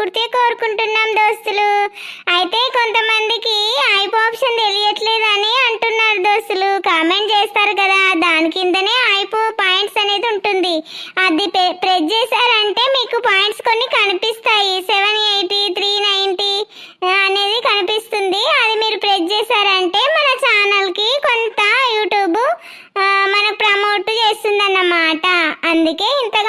మనస్ఫూర్తిగా కోరుకుంటున్నాం దోస్తులు. అయితే కొంతమందికి ఐప్ ఆప్షన్ తెలియట్లేదని అంటున్నారు దోస్తులు. కామెంట్ చేస్తారు కదా దాని కిందనే ఐప్ పాయింట్స్ అనేది ఉంటుంది. అది పె- ప్రెస్ చేశారంటే మీకు పాయింట్స్ కొన్ని కనిపిస్తాయి. సెవెన్ ఎయిటీ త్రీ నైంటీ అనేది కనిపిస్తుంది. అది మీరు ప్రెస్ చేశారంటే మన ఛానల్కి కొంత యూట్యూబ్ మనకు ప్రమోట్ చేస్తుందన్నమాట. అందుకే ఇంత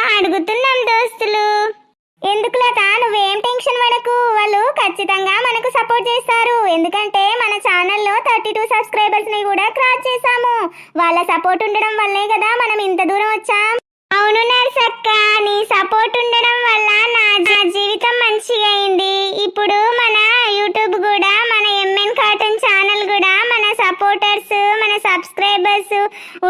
ఎందుకు లత నువ్వేం టెన్షన్ పడకు. వాళ్ళు ఖచ్చితంగా మనకు సపోర్ట్ చేస్తారు. ఎందుకంటే మన ఛానల్లో థర్టీ టూ సబ్స్క్రైబర్స్ని కూడా క్రాస్ చేసాము వాళ్ళ సపోర్ట్ ఉండడం వల్లే కదా మనం ఇంత దూరం వచ్చాం. అవును నర్సక్క నీ సపోర్ట్ ఉండడం వల్ల నా జీవితం మంచిగా అయింది. ఇప్పుడు మన యూట్యూబ్ కూడా మన ఎంఎన్ కాటన్ ఛానల్ కూడా మన సపోర్టర్స్ మన సబ్స్క్రైబర్స్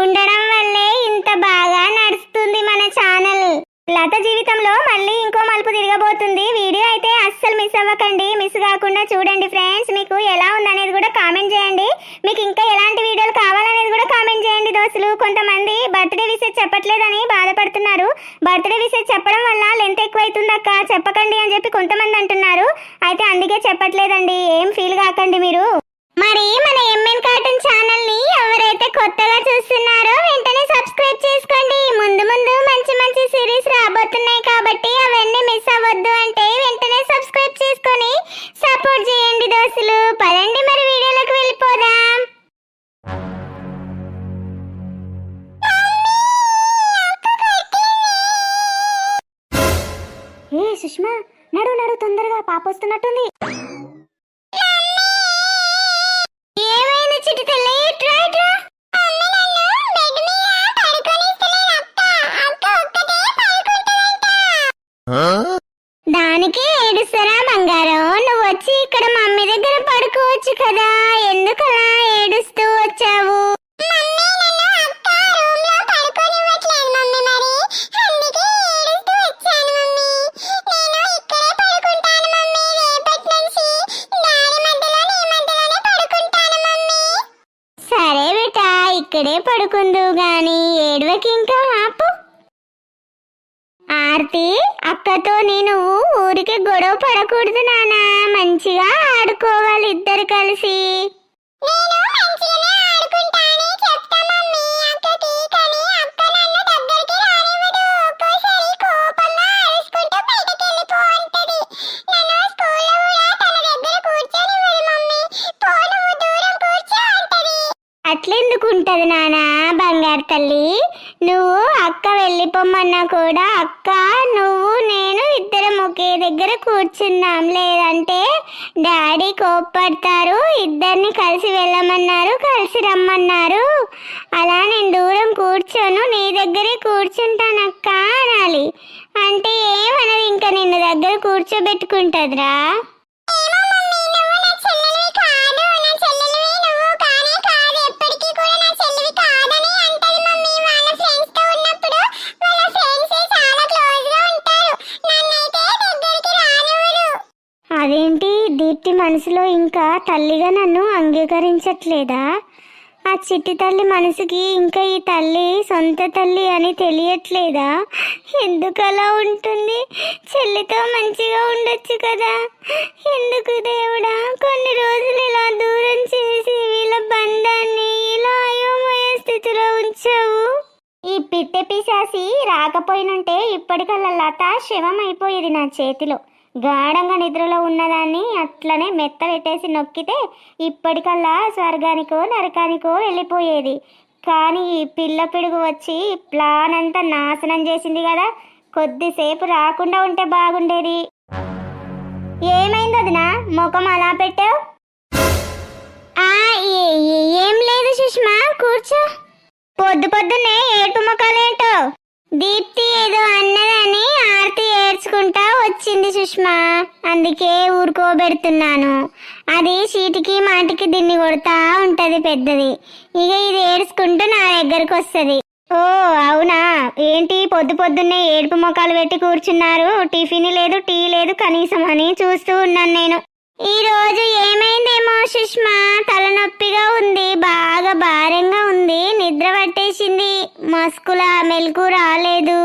ఉండడం వల్లే ఇంత బాగా నడుస్తుంది మన ఛానల్. లత జీవితంలో మళ్ళీ ఇంకో మలుపు తిరగబోతుంది. వీడియో అయితే అస్సలు మిస్ అవ్వకండి. మిస్ కాకుండా చూడండి ఫ్రెండ్స్ మీకు ఎలా ఉందనేది కూడా కామెంట్ చేయండి. మీకు ఇంకా ఎలాంటి వీడియోలు కావాలనేది కూడా కామెంట్ చేయండి దోస్తులు. కొంతమంది బర్త్డే విషెస్ చెప్పట్లేదని బాధపడుతున్నారు. బర్త్డే విషెస్ చెప్పడం వల్ల లెంత్ ఎక్కువ అవుతుంది అక్క. చెప్పకండి అని చెప్పి కొంతమంది అంటున్నారు. అయితే అందుకే చెప్పట్లేదండి. ఏం ఫీల్ కాకండి మీరు. మరి మన ఎంఎన్ కార్టూన్ ఊరికి గొడవ పడకూడదు నానా మంచిగా ఆడుకోవాలి ఇద్దరు కలిసి. అట్లెందుకు ఉంటుంది నానా బంగారు తల్లి? నువ్వు అక్క వెళ్ళిపోమన్నా కూడా అక్క నువ్వు నేను ఇద్దరం ఒకే దగ్గర కూర్చున్నాం. లేదంటే డాడీ కోప్పడతారు ఇద్దరిని కలిసి వెళ్ళమన్నారు కలిసి రమ్మన్నారు. అలా నేను దూరం కూర్చోను నీ దగ్గరే కూర్చుంటాను అక్క అనాలి. అంటే ఏమన్నది ఇంకా నిన్ను దగ్గర కూర్చోబెట్టుకుంటుందిరా? అదేంటి? దీప్తి మనసులో ఇంకా తల్లిగా నన్ను అంగీకరించట్లేదా? ఆ చిట్టి తల్లి మనసుకి ఇంకా ఈ తల్లి సొంత తల్లి అని తెలియట్లేదా? ఎందుకు అలా ఉంటుంది? చెల్లితో మంచిగా ఉండొచ్చు కదా? ఎందుకు దేవుడా? కొన్ని రోజులు ఇలా దూరం చేసి వీళ్ళ బంధాన్ని ఇలా అయోమయ స్థితిలో ఉంచావు. ఈ పిట్టె పిశాసి రాకపోయినుంటే ఇప్పటికల్లా లత శవం అయిపోయేది నా చేతిలో. గాఢంగా నిద్రలో ఉన్నదాన్ని అట్లనే మెత్త పెట్టేసి నొక్కితే ఇప్పటికల్లా స్వర్గానికో నరకానికో వెళ్ళిపోయేది. కానీ ఈ పిల్ల పిడుగు వచ్చి ప్లాన్ అంతా నాశనం చేసింది కదా. కొద్దిసేపు రాకుండా ఉంటే బాగుండేది. ఏమైంది వదినా? ముఖం అలా పెట్టావు? ఏం లేదు సుష్మా కూర్చో. పొద్దు పొద్దున్నే ఏడుపు ముఖాలేంటో? దీప్తి ఏదో అన్నదని ఆర్తి ఏడ్చుకుంటా వచ్చింది సుష్మా. అందుకే ఊరుకోబెడుతున్నాను. అది చీటికి మాటికి దీన్ని కొడతా ఉంటది పెద్దది. ఇక ఇది ఏడ్చుకుంటూ నా దగ్గరకు వస్తుంది. ఓ అవునా? ఏంటి పొద్దు పొద్దున్నే ఏడుపు మొక్కలు పెట్టి కూర్చున్నారు? టిఫిన్ లేదు టీ లేదు కనీసం అని చూస్తూ ఉన్నాను నేను. ఈ రోజు ఏమైందేమో సుష్మా? తలనొప్పిగా ఉంది బాగా భారంగా ఉంది నిద్ర పట్టేసింది. మస్కుల మెలకు రాలేదు.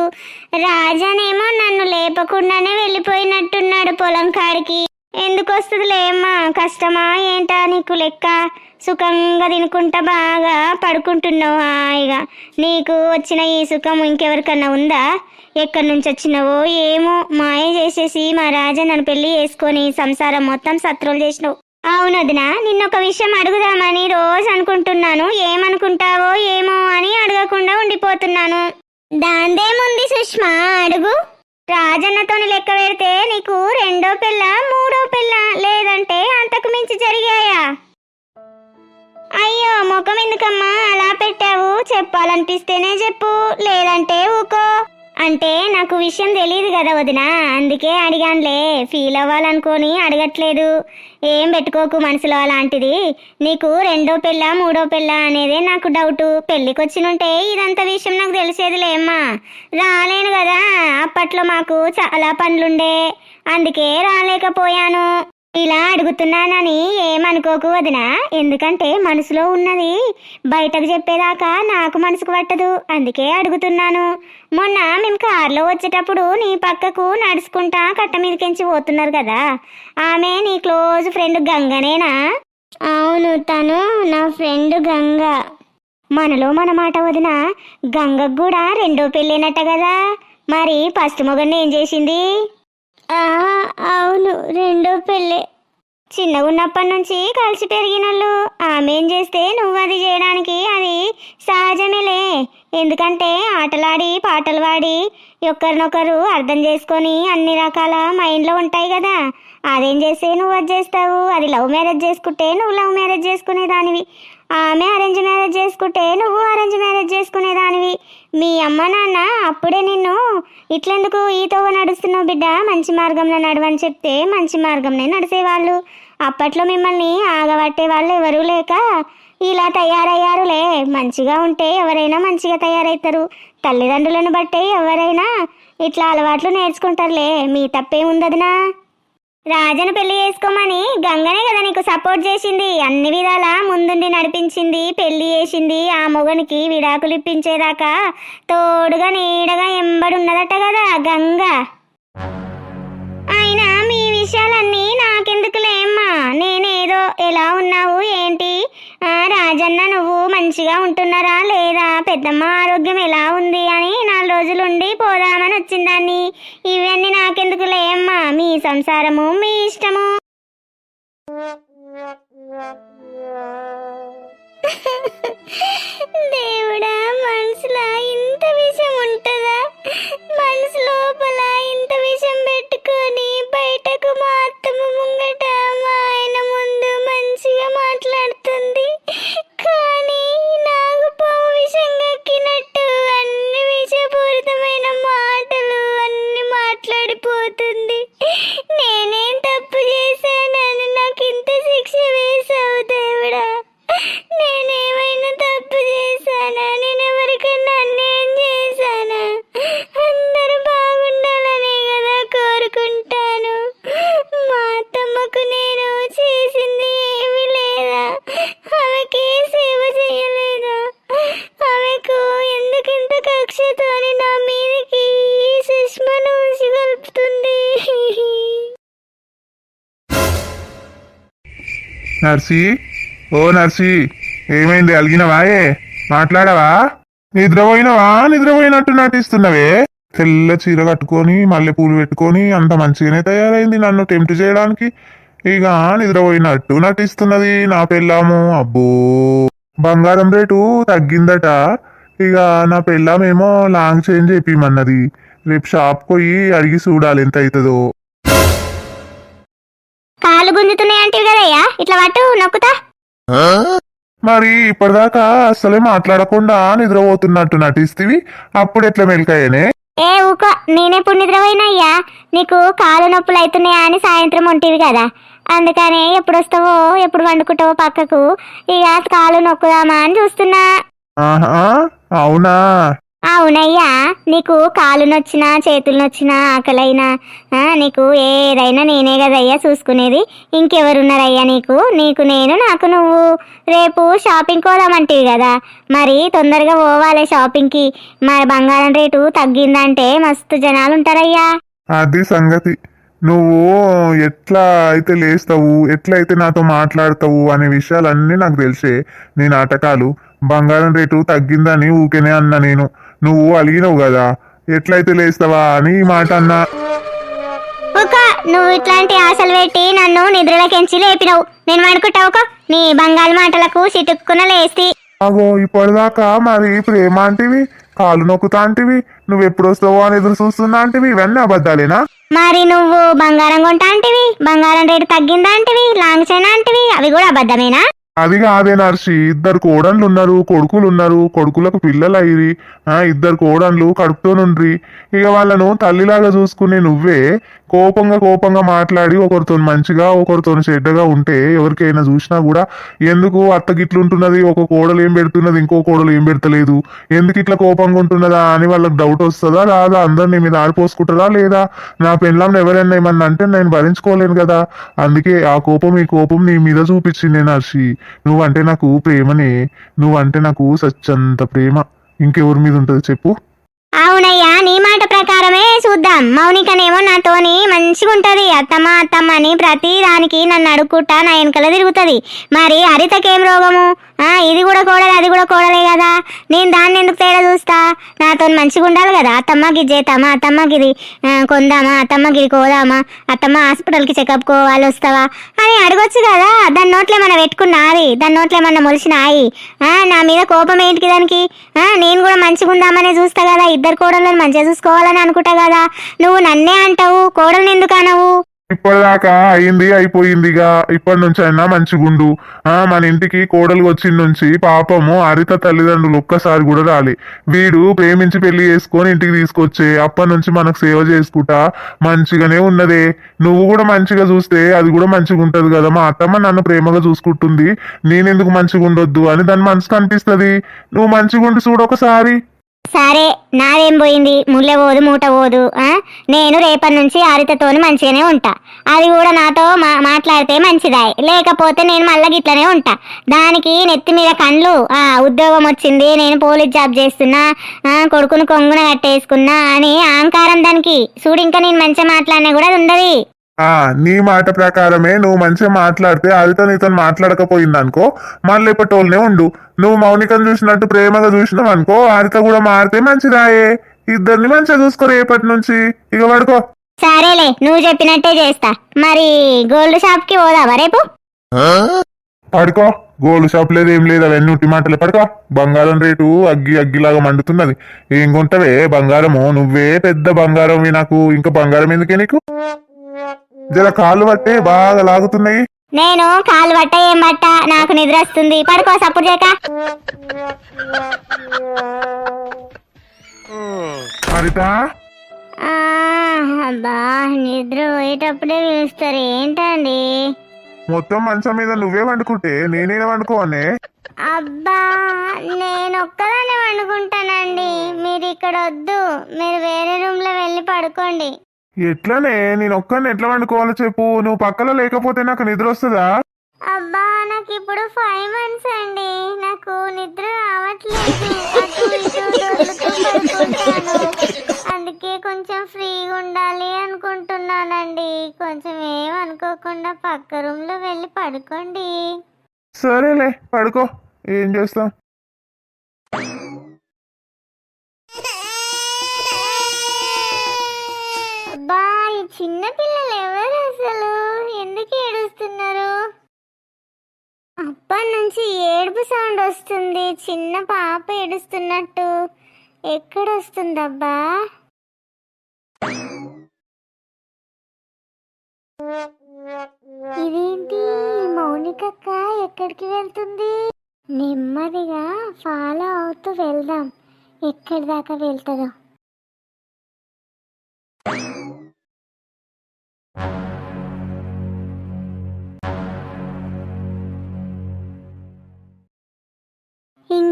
రాజానేమో నన్ను లేపకుండానే వెళ్ళిపోయినట్టున్నాడు పొలం కాడికి. ఎందుకు వస్తుందిలే కష్టమా ఏంటా నీకు లెక్క? సుఖంగా తినుకుంటా బాగా పడుకుంటున్నావు హాయిగా. నీకు వచ్చిన ఈ సుఖం ఇంకెవరికన్నా ఉందా? ఎక్కడి నుంచి వచ్చినావో ఏమో మాయ చేసేసి మా రాజా నన్ను పెళ్ళి చేసుకొని సంసారం మొత్తం శత్రువులు చేసినావు. అవునదినా నిన్న ఒక విషయం అడుగుదామని రోజు అనుకుంటున్నాను. ఏమనుకుంటావో ఏమో అని అడగకుండా ఉండిపోతున్నాను. దాందేముంది సుష్మా అడుగు. రాజన్నతోని లెక్క పెడితే నీకు రెండో పిల్ల మూడో పిల్ల లేదంటే అంతకు మించి జరిగాయా? అయ్యో ముఖం ఎందుకమ్మా? అలా పెట్టావు? చెప్పాలనిపిస్తేనే చెప్పు. లేదంటే ఊకో. అంటే నాకు విషయం తెలియదు కదా వదినా. అందుకే అడిగానులే. ఫీల్ అవ్వాలనుకొని అడగట్లేదు. ఏం పెట్టుకోకు మనసులో అలాంటిది. నీకు రెండో పిల్ల మూడో పిల్ల అనేదే నాకు డౌట్ పెళ్ళికి వచ్చినుంటే ఇదంతా విషయం నాకు తెలిసేదిలే అమ్మా. రాలేను కదా. అప్పట్లో మాకు చాలా పనులుండే. అందుకే రాలేకపోయాను. ఇలా అడుగుతున్నానని ఏమనుకోకు వదినా. ఎందుకంటే మనసులో ఉన్నది. బయటకు చెప్పేదాకా నాకు మనసుకు పట్టదు. అందుకే అడుగుతున్నాను. మొన్న మేము కారులో వచ్చేటప్పుడు నీ పక్కకు నడుచుకుంటా కట్ట మీదకించి పోతున్నారు కదా. ఆమె నీ క్లోజ్ ఫ్రెండ్ గంగనేనా? అవును తను నా ఫ్రెండ్ గంగ. మనలో మన మాట వదిన. గంగకు కూడా రెండో పెళ్ళైనట్ట కదా. మరి ఫస్ట్ మొగన్ని ఏం చేసింది? అవును రెండో పెళ్ళే. చిన్నగా ఉన్నప్పటి నుంచి కలిసి పెరిగినళ్ళు. ఆమె ఏం చేస్తే నువ్వు అది చేయడానికి అది సహజమేలే. ఎందుకంటే ఆటలాడి పాటలు పాడి ఒకరినొకరు అర్థం చేసుకొని అన్ని రకాల మైండ్లో ఉంటాయి కదా. అదేం చేస్తే నువ్వు అది చేస్తావు? అది లవ్ మ్యారేజ్ చేసుకుంటే నువ్వు లవ్ మ్యారేజ్ చేసుకునేదానివి. ఆమె అరేంజ్ మ్యారేజ్ చేసుకుంటే నువ్వు అరేంజ్ మ్యారేజ్ చేసుకునేదానివి. మీ అమ్మ నాన్న అప్పుడే నిన్ను ఇట్లెందుకు ఈతోవ నడుస్తున్నావు బిడ్డ? మంచి మార్గంలో నడవని చెప్తే మంచి మార్గంలో నడిచేవాళ్ళు అప్పట్లో మిమ్మల్ని ఆగబట్టే వాళ్ళు ఎవరూ లేక ఇలా తయారయ్యారులే. మంచిగా ఉంటే ఎవరైనా మంచిగా తయారవుతారు తల్లిదండ్రులను బట్టే ఎవరైనా ఇట్లా అలవాట్లు నేర్చుకుంటారులే. మీ తప్పేముందదినా రాజను పెళ్ళి చేసుకోమని గంగనే కదా నీకు సపోర్ట్ చేసింది. అన్ని విధాలా ముందుండి నడిపించింది పెళ్ళి చేసింది. ఆ మొగనికి విడాకులు ఇప్పించేదాకా తోడుగా నీడగా ఎంబడున్నదట కదా గంగ. అయినా మీ విషయాలన్నీ నాకెందుకులే అమ్మా. నేనేదో ఎలా ఉన్నావు ఏంటి? రాజన్న నువ్వు మంచిగా ఉంటున్నారా లేదా? పెద్దమ్మ ఆరోగ్యం ఎలా ఉంది అని నాలుగు రోజులు ఉండి పోదామని వచ్చిందాన్ని. ఇవన్నీ నాకెందుకు లేమ్మా మీ సంసారము మీ ఇష్టము. దేవుడా మనసులో ఇంత విషయం ఉంటుందా? మనసు లోపల ఇంత విషయం పెట్టుకొని బయటకు మా అత్తమ్మ ముంగట నర్సి. ఓ నర్సి ఏమైంది? అలిగినవాయే మాట్లాడవా? నిద్రపోయినవా? నిద్రపోయినట్టు నటిస్తున్నవే? తెల్ల చీర కట్టుకొని మల్లె పూలు పెట్టుకొని అంత మంచిగానే తయారైంది నన్ను టెంప్ట్ చేయడానికి. ఇక నిద్రపోయినట్టు నటిస్తున్నది నా పెళ్ళాము. అబ్బో! బంగారం రేటు తగ్గిందట. ఇక నా పెళ్ళామేమో లాంగ్ చేంజ్ చెప్పిమన్నది రేపు షాప్ పోయి అడిగి చూడాలి ఎంత అవుతుందో గుంజుతున్నాయి అంటే కదయ్యా? ఇట్లా పట్టు నొక్కుతా? మరి ఇప్పటిదాకా అసలే మాట్లాడకుండా నిద్రపోతున్నట్టు నటిస్తివి. అప్పుడు ఎట్లా మెలకాయనే ఏ ఊకో నేనెప్పుడు నిద్రపోయినయ్యా నీకు కాలు నొప్పులు అవుతున్నాయా అని సాయంత్రం ఉంటుంది కదా? అందుకనే ఎప్పుడు వస్తావో ఎప్పుడు వండుకుంటావో పక్కకు ఇక కాలు నొక్కుదామా అని చూస్తున్నా. ఆహా అవునా? అవునయ్యా నీకు కాలు నొచ్చినా చేతులు నొచ్చినా ఆకలైనా నీకు ఏదైనా నేనే కదయ్యా చూసుకునేది. ఇంకెవరున్నారయ్యా నీకు? నీకు నేను నాకు నువ్వు. రేపు షాపింగ్ పోదామంటివి కదా. మరి తొందరగా పోవాలి షాపింగ్కి. మరి బంగారం రేటు తగ్గిందంటే మస్తు జనాలు ఉంటారయ్యా అది సంగతి. నువ్వు ఎట్లా అయితే లేస్తావు ఎట్లా అయితే నాతో మాట్లాడతావు అనే విషయాలన్నీ నాకు తెలిసే. నీ నాటకాలు బంగారం రేటు తగ్గిందని ఊకేనే అన్నా నేను. నువ్వు అలిగినవు కదా. ఎట్లయితే లేస్తావా అని మాట అన్నా. నువ్వు ఇట్లాంటి ఆశలు పెట్టి నన్ను నిద్రలకెంచి లేపినవు. నేను అనుకుంటావుకో నీ బంగాళ మాటలకు చిటుక్కున లేస్తి. అగో ఇప్పటిదాకా మరి ప్రేమ అంటివి కాలు నొక్కుతా అంటివి నువ్వు ఎప్పుడు వస్తావో అని ఎదురు చూస్తున్నా అంటివి ఇవన్నీ అబద్ధాలేనా? మరి నువ్వు బంగారం కొంటా అంటివి బంగారం రేటు తగ్గిందా అంటివి లాంగ్ చైనా అంటివి అవి కూడా అబద్ధమేనా? అది కాదే నర్సి. ఇద్దరు కోడళ్ళు ఉన్నారు కొడుకులు ఉన్నారు కొడుకులకు పిల్లలు అయ్యి ఇద్దరు కోడళ్ళు కడుపుతోనుండ్రి. ఇక వాళ్ళను తల్లిలాగా చూసుకునే నువ్వే కోపంగా కోపంగా మాట్లాడి ఒకరితో మంచిగా ఒకరితో చెడ్డగా ఉంటే ఎవరికైనా చూసినా కూడా ఎందుకు అత్త గిట్లుంటున్నది? ఒక కోడలు ఏం పెడుతున్నది? ఇంకో కోడలు ఏం పెడతలేదు? ఎందుకు ఇట్లా కోపంగా ఉంటున్నదా అని వాళ్ళకి డౌట్ వస్తుందా? రాదా? అందరినీ మీద ఆడిపోసుకుంటారా లేదా? నా పెళ్ళాంని ఎవరైనా ఏమన్నా అంటే నేను భరించుకోలేను కదా. అందుకే ఆ కోపం ఈ కోపం నీ మీద చూపించింది నర్సి. నువ్వంటే నాకు ప్రేమనే నువ్వంటే నాకు సచ్చంత ప్రేమ. ఇంకెవరి మీద ఉంటుంది చెప్పు. అవునయ్యా నీ మాట ప్రకారమే చూద్దాం. మౌనికనేమో నాతోని మంచిగా ఉంటుంది అత్తమ్మ అత్తమ్మ అని ప్రతి దానికి నన్ను అడుక్కుంటా నా వెనకల తిరుగుతుంది. మరి హరితకేం రోగము? ఆ ఇది కూడా కోడలు అది కూడా కోడలే కదా. నేను దాన్ని ఎందుకు తేడా చూస్తా? నాతో మంచిగా ఉండాలి కదా అత్తమ్మకి ఇది చేద్దామా అత్తమ్మకి ఇది కొందామా? అత్తమ్మకి ఇది కోదామా? అత్తమ్మ హాస్పిటల్కి చెకప్ కోవాలి వస్తావా అని అడగొచ్చు కదా. దాని నోట్లో ఏమన్నా పెట్టుకున్నా అది. దాని నోట్లో ఏమన్నా మొలిచినాయి నా మీద కోపం ఏంటికి దానికి? నేను కూడా మంచిగా ఉందామనే చూస్తా కదా ఇద్దరు. కోడళ్ళని మంచిగా చూసుకోవాలని అనుకుంటా కదా. నువ్వు నన్నే అంటావు కోడల్ని ఎందుకు అనవు? ఇప్పటిదాకా అయింది అయిపోయిందిగా ఇప్పటి నుంచి అయినా మంచిగుండు ఆ మన ఇంటికి కోడలు వచ్చిన నుంచి పాపము హరిత తల్లిదండ్రులు ఒక్కసారి కూడా రాలి. వీడు ప్రేమించి పెళ్ళి చేసుకొని ఇంటికి తీసుకొచ్చే అప్పటి నుంచి మనకు సేవ చేసుకుంటా మంచిగానే ఉన్నదే. నువ్వు కూడా మంచిగా చూస్తే అది కూడా మంచిగా ఉంటది కదా. మా అత్తమ్మ నన్ను ప్రేమగా చూసుకుంటుంది. నేనెందుకు మంచిగా ఉండొద్దు అని దాని మనసుకు అనిపిస్తుంది. నువ్వు మంచిగా ఉండి చూడు ఒకసారి. సరే నాదేం పోయింది? ముళ్ళె పోదు మూట పోదు నేను రేపటి నుంచి హరితతోని మంచిగానే ఉంటా. అది కూడా నాతో మా మాట్లాడితే మంచిదాయి. లేకపోతే నేను మళ్ళీ గిట్లనే ఉంటా. దానికి నెత్తి మీద కండ్లు ఆ ఉద్యోగం వచ్చింది నేను పోలీస్ జాబ్ చేస్తున్నా కొడుకును కొంగున కట్టేసుకున్నా అని అహంకారం దానికి. చూడు ఇంకా నేను మంచిగా మాట్లాడినా కూడా అది ఉండదు. ఆ నీ మాట ప్రకారమే నువ్వు మంచిగా మాట్లాడితే అదితో నీతో మాట్లాడకపోయింది అనుకో మళ్ళీ ఇప్పటోళ్ళనే ఉండు. నువ్వు మౌనికను చూసినట్టు ప్రేమగా చూసినావు అనుకో హరిత కూడా మారితే మంచిదాయే. ఇద్దరిని మంచిగా చూసుకో రేపటి నుంచి. ఇక పడుకో. సరేలే నువ్వు చెప్పినట్టే చేస్తా. మరి గోల్డ్ షాప్కి పోదావా రేపు? పడుకో. గోల్డ్ షాప్ లేదు ఏం లేదు అవన్నీ ఉట్టి మాటలే. పడుకో. బంగారం రేటు అగ్గి అగ్గిలాగా మండుతున్నది. ఏం కొంటవే బంగారము? నువ్వే పెద్ద బంగారం నాకు ఇంకా బంగారం ఎందుకే నీకు? జర కాళ్ళు పట్టే బాగా లాగుతున్నాయి. నేను కాలు పట్ట ఏం పట్ట? నాకు నిద్ర వస్తుంది. పడుకో సప్పుడు చేయక హరిత ఆ, అబ్బా నిద్ర పోయేటప్పుడే పిలుస్తారు ఏంటండి? మొత్తం మంచం మీద నువ్వే వండుకుంటే నేనే వండుకోవనే అబ్బా నేను ఒక్కదాన్ని వండుకుంటానండి. మీరు ఇక్కడ వద్దు. మీరు వేరే రూమ్లో వెళ్ళి పడుకోండి. ఎట్లనే నేను ఒక్కరిని ఎట్లా వండుకోవాలో చెప్పు. నువ్వు పక్కలో లేకపోతే నాకు నిద్ర వస్తుందా? అబ్బా నాకు ఇప్పుడు ఫైవ్ మంత్స్ అండి. నాకు నిద్ర రావట్లేదు. అటు ఇటు దొర్లుతూ పడుకుంటాను. అందుకే కొంచెం ఫ్రీగా ఉండాలి అనుకుంటున్నానండి. కొంచెం ఏమనుకోకుండా పక్క రూమ్లో వెళ్ళి పడుకోండి. సరేలే పడుకో. ఏం చేస్తాం? చిన్నపిల్లలు చిన్న పిల్లలు ఎవరు అసలు? ఎందుకు ఏడుస్తున్నారు? అప్పటి నుంచి ఏడుపు సౌండ్ వస్తుంది. చిన్న పాప ఏడుస్తున్నట్టు. ఎక్కడొస్తుందబ్బా? ఇదేంటి? మౌనికక్క ఎక్కడికి వెళ్తుంది? నెమ్మదిగా ఫాలో అవుతూ వెళ్దాం. ఎక్కడి దాకా వెళ్తుందో.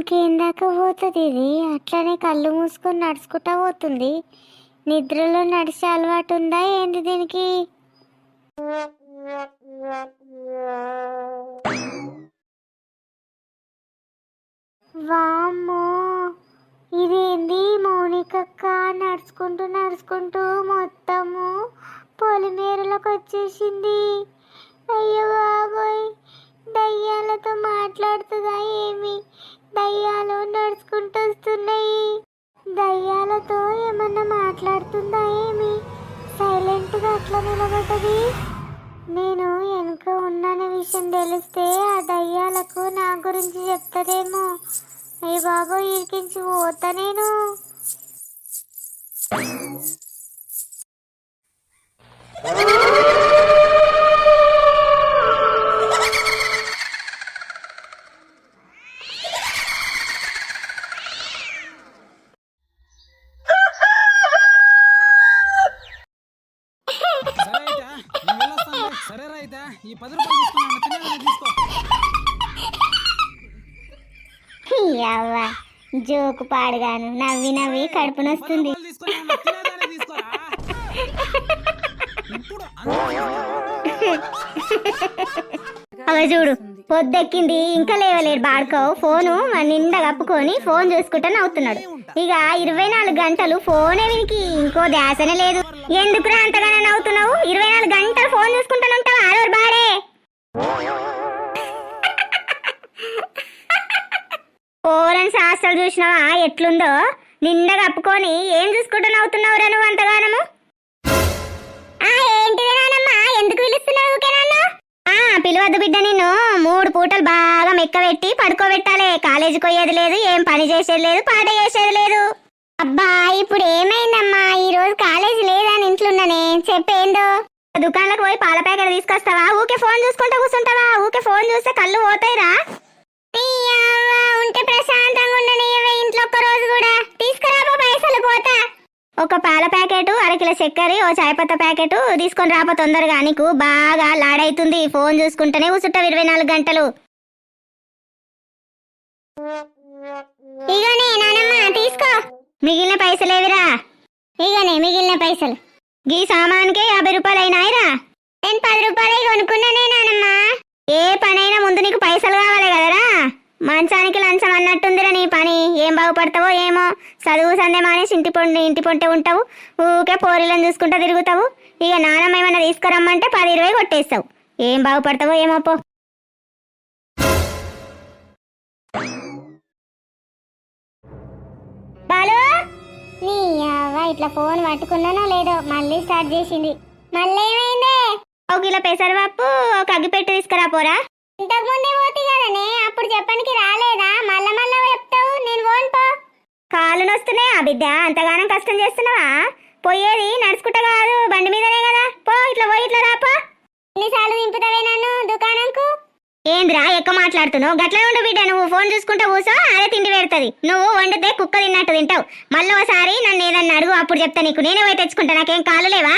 ఇంకేందాక పోతుంది ఇది. అట్లనే కళ్ళు మూసుకొని నడుచుకుంటా పోతుంది. నిద్రలో నడిచే అలవాటు ఉందా ఏంది దీనికి? వామ్మో! ఇదేంది మౌనికక్క నడుచుకుంటూ నడుచుకుంటూ మొత్తము పొలిమేరలోకి వచ్చేసింది. అయ్యో బాబోయ్! దయ్యాలతో మాట్లాడుతుందా ఏమి? దయ్యాలు నడుచుకుంటూ వస్తున్నాయి. దయ్యాలతో ఏమన్నా మాట్లాడుతుందా ఏమి? సైలెంట్గా అట్లా నిలబడ్డది. నేను వెనుక ఉన్నానే విషయం తెలిస్తే ఆ దయ్యాలకు నా గురించి చెప్తారేమో. అయ్య బాబో ఇరికించి పోతా నేను. Oh! పది రూపాయలు తీసుకున్నాను తీసుకో. జోకు పాడుగాను. నవ్వి నవ్వి కడుపు నొస్తుంది. రూపాయలు తీసుకున్నాను తినేదాన్ని తీసుకోరా? ఇప్పుడు అవ చూడు పొద్దెక్కింది. ఇంకా లేవలేడు బాడుకో. ఫోను మన నిండా కప్పుకొని ఫోన్ చూసుకుంటా నవ్వుతున్నాడు. ఇక ఇరవై నాలుగు గంటలు ఫోనే వీనికి. ఇంకో ధ్యాసనే లేదు. ఎందుకురా అంతగానే నవ్వుతున్నావు? ఇరవై నాలుగు గంటలు ఫోన్ చూసుకుంటాను ఉంటావా ఆరోరు బాడే. ఓరని శాస్త్రాలు చూసినావా? ఎట్లుందో? నిండా కప్పుకొని ఏం చూసుకుంటా నవ్వుతున్నావురా నువ్వు అంతగానము? ఆ బిడ్డ నిన్ను. మూడు పూటలు బాగా మెక్కబెట్టి పడుకోబెట్టాలి. కాలేజీకి పోయేది లేదు ఏం పని చేసేది లేదు పాట చేసేది లేదు. అబ్బా ఇప్పుడు ఏమైందమ్మా? ఈ రోజు కాలేజీ లేదని ఇంట్లోన్నానే చెప్పేందో? దుకాణంలోకి పోయి పాల ప్యాకెట్ తీసుకొస్తావా? ఊకే ఫోన్ చూసుకుంటా కూర్చుంటావా? ఊకే ఫోన్ చూస్తే కళ్ళు పోతాయిరా ఉంటే ప్రశాంతంగా ఉండని ఇంట్లో ఒక్క రోజు కూడా. తీసుకురాబో పైసలు పోతా. ఒక పాల ప్యాకెట్ అరకిల చక్కెర ఓ చాయపత్త ప్యాకెట్ తీసుకొని రాపో తొందరగా. నీకు బాగా లాడైతుంది. ఫోన్ చూసుకుంటేనే ఉసుట ఇరవై నాలుగు గంటలు. ఇగనే నానమ్మ తీసుకో. మిగిలిన పైసలేవిరా ఇగనే మిగిలిన పైసలు. గీ సామాన్కే యాభై రూపాయలు అయినాయిరా. నేను పది రూపాయలు కొనుక్కున్నానే నానమ్మ. ఏ పనైనా ముందు నీకు పైసలు కావాలి కదరా? మంచానికి లంచం అన్నట్టుందిరా నీ పని. ఏం బాగుపడతావో ఏమో. చదువు సందే మానేసి ఇంటి పొండి ఇంటి పొంటే ఉంటావు. ఊకే పోరీలను చూసుకుంటా తిరుగుతావు. ఇక నానమ్మ ఏమైనా తీసుకురమ్మంటే పది ఇరవై కొట్టేస్తావు. ఏం బాగుపడతావో ఏమో పో. బాలు? నీ అవ్వ ఇట్లా ఫోన్ పట్టుకున్నానో లేదో మళ్ళీ స్టార్ట్ చేసింది. మళ్ళీ ఏమైందే? ఒక కిలో పెసరపప్పు ఒక అగ్గిపెట్టు తీసుకురా పోరా. ఇంతకు ముందే అప్పుడు చెప్పడానికి రాలేదా? మళ్ళా మళ్ళా చెప్తావు. నేను పోను పో. కాళ్ళు నొస్తున్నాయి బిడ్డ? అంతగానం కష్టం చేస్తున్నావా? పోయేది నడుచుకుంటా కాదు. బండి మీదనే కదా. పో ఇట్లా పోయి ఇట్లా రాపో ఎన్నిసార్లు దింపుతావే నన్ను దుకాణంకు? ఏంద్రా ఎక్కువ మాట్లాడుతున్నావు? గట్లా ఉండు బిడ్డ నువ్వు ఫోన్ చూసుకుంటా కూసో అదే తిండి పెడుతుంది. నువ్వు వండితే కుక్క తిన్నట్టు తింటావు. మళ్ళీ ఒకసారి నన్ను ఏదన్నా అడుగు అప్పుడు చెప్తా నీకు. నేనే పోయి తెచ్చుకుంటా నాకేం కాలు లేవా?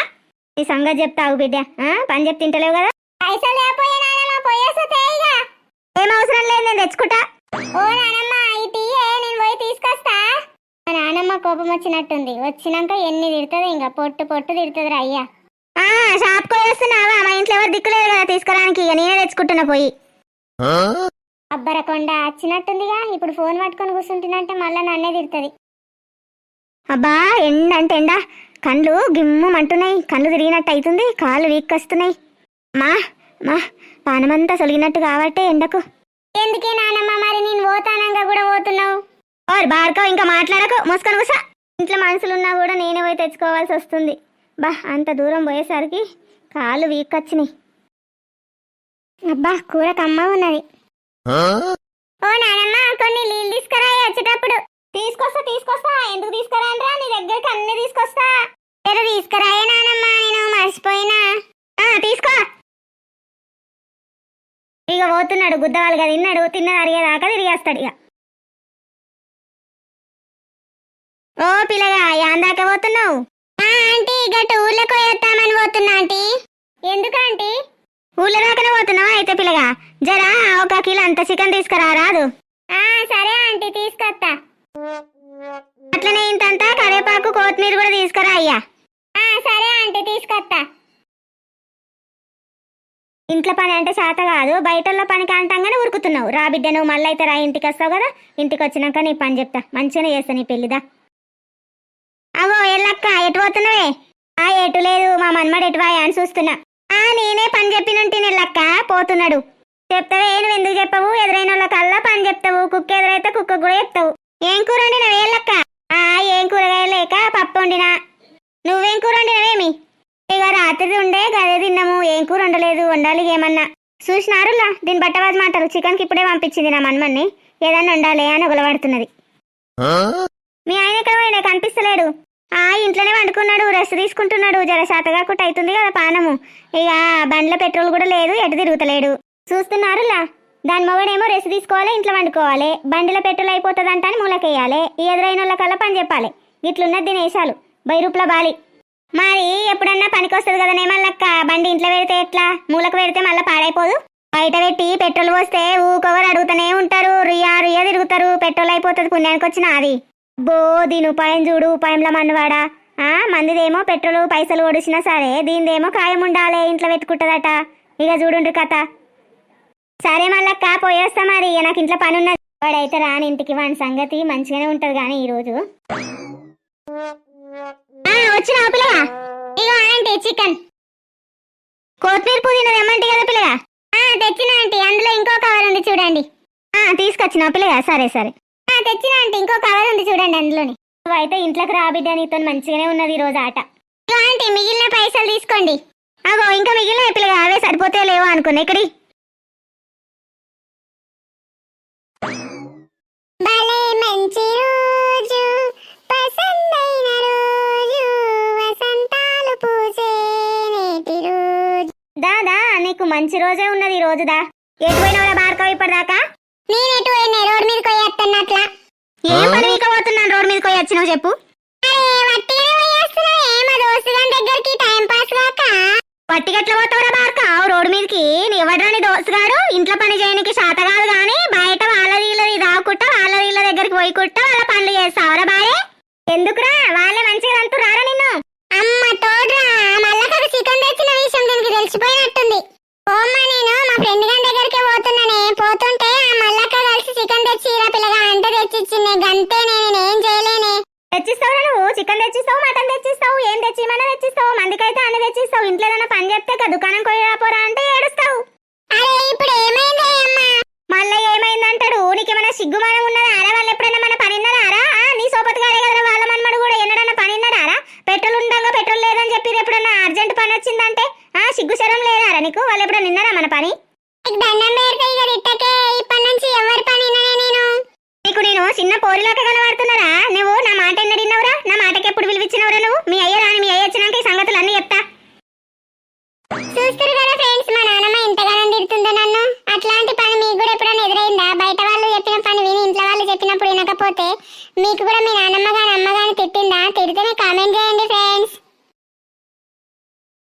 ఈ సంగతి చెప్తావు బిడ్డ. ఆ? పని చెప్తే తింటలేవు కదా? పైసలు లేకపోయినా ఏం అవసరం లేదు నేను తెచ్చుకుంటా. ఓ నానమ్మ ఇది నేను పోయి తీసుకొస్తా. మా నానమ్మ కోపం వచ్చినట్టుంది. వచ్చినాక ఎన్ని తిడుతుంది ఇంకా పొట్టు పొట్టు తిడుతుంది అయ్యా. షాప్ పోయి వస్తున్నావా? మా ఇంట్లో ఎవరు దిక్కులేదు కదా తీసుకురానికి. ఇక నేనే తెచ్చుకుంటున్నా పోయి. అబ్బరకొండ వచ్చినట్టుందిగా. ఇప్పుడు ఫోన్ పట్టుకొని కూర్చుంటున్నంటే మళ్ళా నన్నే తిడుతుంది. అబ్బా ఎండ అంటే ఎండ. కళ్ళు గిమ్మంటున్నాయి కళ్ళు తిరిగినట్టు అవుతుంది. కాళ్ళు వీక్ వస్తున్నాయి మా మా పానమంతా సొలిగినట్టు కాబట్టి ఎండకు. ఎందుకే నానమ్మ మరి నేను పోతానంగా కూడా పోతున్నావు? ఓర్ బార్కో ఇంకా మాట్లాడకు మూసుకొని కూసా. ఇంట్లో మనుషులు ఉన్నా కూడా నేనే పోయి తెచ్చుకోవాల్సి వస్తుంది. బా అంత దూరం పోయేసరికి కాళ్ళు వీక్ వచ్చినాయి అబ్బా కూర కమ్మ ఉన్నది. ఓ నానమ్మ కొన్ని నీళ్ళు తీసుకురా వచ్చేటప్పుడు. తీసుకొస్తా తీసుకొస్తా. ఎందుకు తీసుకురానరా? నీ దగ్గరికి అన్ని తీసుకొస్తా. ఏదో తీసుకురాయే నానమ్మ నేను మర్చిపోయినా. ఆ తీసుకో. ఇక పోతున్నాడు గుద్దవాళ్ళుగా తిన్నాడు తిన్నది అరిగేదాకా తిరిగేస్తాడు ఇక. ఓ పిల్లగా యాందాక పోతున్నావు? ఆంటీ గట్టు ఊర్లోకి పోయేస్తామని పోతున్నా ఆంటీ. ఎందుకు ఆంటీ? ఊళ్ళో దాకానే పోతున్నావా అయితే పిల్లగా? జరా ఒక కిలో అంత చికెన్ తీసుకురా రాదు. ఆ సరే ఆంటీ తీసుకొస్తా. అట్లనే ఇంతంతా కరేపాకు కొత్తిమీర కూడా తీసుకురా అయ్యా. ఆ సరే ఆంటీ తీసుకొస్తా. ఇంట్లో పని అంటే చేత కాదు బయటల్లో పనికి అంటాగానే ఉరుకుతున్నావు. రా బిడ్డ నువ్వు మళ్ళీ అయితే రా ఇంటికి వస్తావు కదా? ఇంటికి వచ్చినాక నీ పని చెప్తా. మంచిగానే చేస్తా నీ పెళ్ళిదా అవో ఎల్లక్క ఎటు పోతున్నావే? ఆ ఎటు లేదు మా మన్మడు ఎటువా అని చూస్తున్నా. ఆ నేనే పని చెప్పినుంటే నెల్లక్క పోతున్నాడు. చెప్తావే నువ్వు ఎందుకు చెప్పవు? ఎదురైన వాళ్ళకల్లా పని చెప్తావు కుక్క ఎదురైతే కుక్క కూడా చెప్తావు. ఏం కూర వండినవు ఎల్లక్క? ఆ ఏం కూరగాయలు లేక పప్పు వండినా. నువ్వేం కూర వండినవేమి ఉండే గదే తిన్నాము ఏం కూర వండలేదు వండాలి ఏమన్నా. చూసినారులా దీని బట్టవాది మాటలు చికెన్కి ఇప్పుడే పంపించింది నా మన్మన్ని. ఏదన్నా వండాలి అని ఒగలబడుతున్నది మీ ఆయన ఎక్కడ పోయినా కనిపిస్తలేడు. ఆ ఇంట్లోనే వండుకున్నాడు రెస్ట్ తీసుకుంటున్నాడు. జర శాతగాకుట్ అవుతుంది కదా పానము. ఇక బండ్ల పెట్రోల్ కూడా లేదు ఎటు తిరుగుతలేడు. చూస్తున్నారులా? దాని మొగడేమో రెస్ట్ తీసుకోవాలి ఇంట్లో వండుకోవాలి. బండిలో పెట్రోల్ అయిపోతుందంట అని మూలకేయాలి ఈ ఎదురైన వాళ్ళకల్లా పని చెప్పాలి. ఇట్లున్నది దీని బై బైరూప్ల బాలి. మరి ఎప్పుడన్నా పనికి వస్తుంది కదా నేమల్లక్క బండి ఇంట్లో పెడితే ఎట్లా? మూలకు పెడితే మళ్ళీ పాడైపోదు. బయట పెట్టి పెట్రోల్ పోస్తే ఊకొవరు అడుగుతూనే ఉంటారు. రియా రియా తిరుగుతారు. పెట్రోల్ అయిపోతుంది పుణ్యానికి వచ్చిన అది బో దీని ఉపాయం చూడు. ఉపాయంలో మన్నవాడా. ఆ మందిదేమో పెట్రోల్ పైసలు ఓడిసినా సరే దీనిదేమో ఖాయం ఉండాలి ఇంట్లో వెతుకుంటుందట ఇక చూడుండ్రు కథ. సరే మళ్ళక్క పోయేస్తా మరి. నాకు ఇంట్లో పని ఉన్నది వాడైతే రాని ఇంటికి వాడి సంగతి మంచిగానే ఉంటది కానీ ఈరోజు. వచ్చిన పిల్లగా ఇగో ఆంటీ చికెన్. కొత్తిమీర పుదీనా తెమ్మంటే కదా పిల్లగా ఆ, తెచ్చిన ఆంటీ అందులో ఇంకో కవర్ ఉంది చూడండి. ఆ తీసుకొచ్చిన పిల్లగా సరే సరే. ఆ, తెచ్చిన ఆంటీ ఇంకో కవర్ ఉంది చూడండి అందులోని. అయితే ఇంట్లోకి రాబిడ్డ నీతో మంచిగానే ఉన్నది ఈ రోజు ఆట. ఇగో ఆంటీ మిగిలిన పైసలు తీసుకోండి. అగో ఇంకా మిగిలిన పిల్లగా అవే సరిపోతే లేవో అనుకున్నా ఇక్కడి. భలే మంచి మంచి రోజే ఉన్నది ఈ రోజు దా ఎటు పోయినవరా భార్గవ్ ఇప్పటిదాకా? నేను ఎటు పోయినా రోడ్ మీద కొయ్యత్తన్నట్లా ఏం పని మీక పోతున్నాను రోడ్ మీద చెప్పు. టైం పాస్ కాక. పట్టిగట్ల పోతావురా భార్గవ్? రోడ్ మీదకి ఎవడ్రాని దోస్తుగాడు ఇంట్లో పని చేయడానికి శాత కాదు గాని బయట వాళ్ళది వీళ్ళది దాక్కుంటా వాళ్ళది వీళ్ళ దగ్గరికి పోయి కుట్ట వాళ్ళ పనులు చేస్తావురా బాయే ఎందుకురా? వాళ్ళే మంచిగా అంటూ రారా నిన్ను? అమ్మ తోడ్రా మళ్ళా చికెన్ తెచ్చిన విషయం దీనికి తెలిసిపోయినట్టుంది. ఓమ్మా నేను మా ఫ్రెండ్ గారి దగ్గరికి పోతున్నానే. పోతుంటే ఆ మల్లక్క కలిసి చికెన్ తెచ్చిరా పిల్లగా అంటే తెచ్చిచ్చింది. గంతే నేను ఏం చేయలేనే. తెచ్చిస్తావు నువ్వు? చికెన్ తెచ్చిస్తావు? మటన్ తెచ్చిస్తావు? ఏం తెచ్చిమన్నా తెచ్చిస్తావు? మందికైతే అన్ని తెచ్చిస్తావు. ఇంట్లో ఏదైనా పని చెప్తే దుకాణం పోరా అంటే ఏడుస్తావు. అరే ఇప్పుడు ఏమైంది అమ్మా? మళ్ళీ ఏమైందంటాడు నీకేమైనా సిగ్గుమానం ఉన్నదా? ఆరా వాళ్ళు ఎప్పుడైనా మన పని ఉన్నదారా నీ సోపతి గారే కదా వాళ్ళ మనమడు కూడా. ఎన్నడన్నా పని ఉన్నదారా పెట్రోల్ ఉండగా పెట్రోల్ లేదని చెప్పి ఎప్పుడన్నా అర్జెంట్ పని వచ్చిందంటే? ఆ సిగ్గు శరం లేదారా నీకు? వాళ్ళు ఎప్పుడైనా నిన్నారా మన పని? దండం పెడితే ఇక ఇట్టకే ఇప్పటి నుంచి ఎవరి పని నేను. నీకు నేను చిన్న పోరిలాగా కనబడుతున్నారా? నువ్వు నా మాట ఎన్నడిన్నావురా నా మాటకి ఎప్పుడు పిలిపించినవురా నువ్వు? మీ అయ్య రాని మీ అయ్య వచ్చినాక ఈ సంగతులు అన్ని చెప్తా. చూస్తారు కదా ఫ్రెండ్స్ మా నాన్నమ్మ ఎంతగానో తిడుతుందో నన్ను? అట్లాంటి పని మీకు కూడా ఎప్పుడైనా ఎదురైందా? బయట వాళ్ళు చెప్పిన పని విని ఇంట్లో వాళ్ళు చెప్పినప్పుడు వినకపోతే మీకు కూడా మీ నాన్నమ్మ గాని అమ్మ గాని తిట్టిందా? తిడితేనే కామెంట్ చేయండి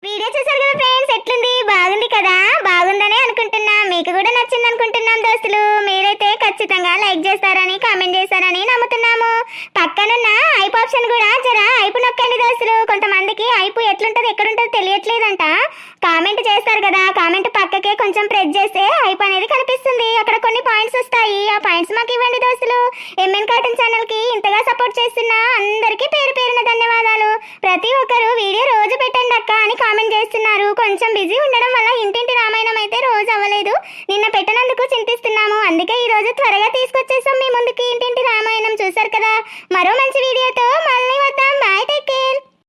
వీడియో చూసారు కదా ఫ్రెండ్స్? ఎట్లుంది? బాగుంది కదా? బాగుందనే అనుకుంటున్నా. మీకు కూడా నచ్చింది అనుకుంటున్నాం దోస్తులు. మీరైతే ఖచ్చితంగా లైక్ చేస్తారని కామెంట్ చేస్తారని నమ్ముతున్నాము. పక్కనున్న ఐప్ ఆప్షన్ కూడా జర ఐపు నొక్కండి దోస్తులు. కొంతమందికి ఐపు ఎట్లుంటుంది ఎక్కడుంటది తెలియట్లేదంట. కామెంట్ చేస్తారు కదా. కామెంట్ పక్కకే కొంచెం ప్రెస్ చేస్తే ఐప్ అనేది కనిపిస్తుంది. అక్కడ కొన్ని పాయింట్స్ వస్తాయి. ఆ పాయింట్స్ మాకు ఇవ్వండి దోస్తులు. ఎంఎన్ కార్టూన్ ఛానల్కి ఇంతగా సపోర్ట్ చేస్తున్న అందరికీ పేరు పేరున ధన్యవాదాలు. ప్రతి ఒక్కరు వీడియో రోజు పెట్టండి అక్క అని కామెంట్ చేస్తున్నారు. కొంచెం బిజీ ఉండడం వల్ల ఇంటింటి రామాయణం అయితే రోజు అవ్వలేదు. నిన్న పెట్టనందుకు చింతిస్తున్నాము. అందుకే ఈ రోజు త్వరగా తీసుకొచ్చేసాం మీ ముందుకి ఇంటింటి రామాయణం. చూసారు కదా? మరో మంచి వీడియోతో మళ్ళీ వద్దాం. Bye take care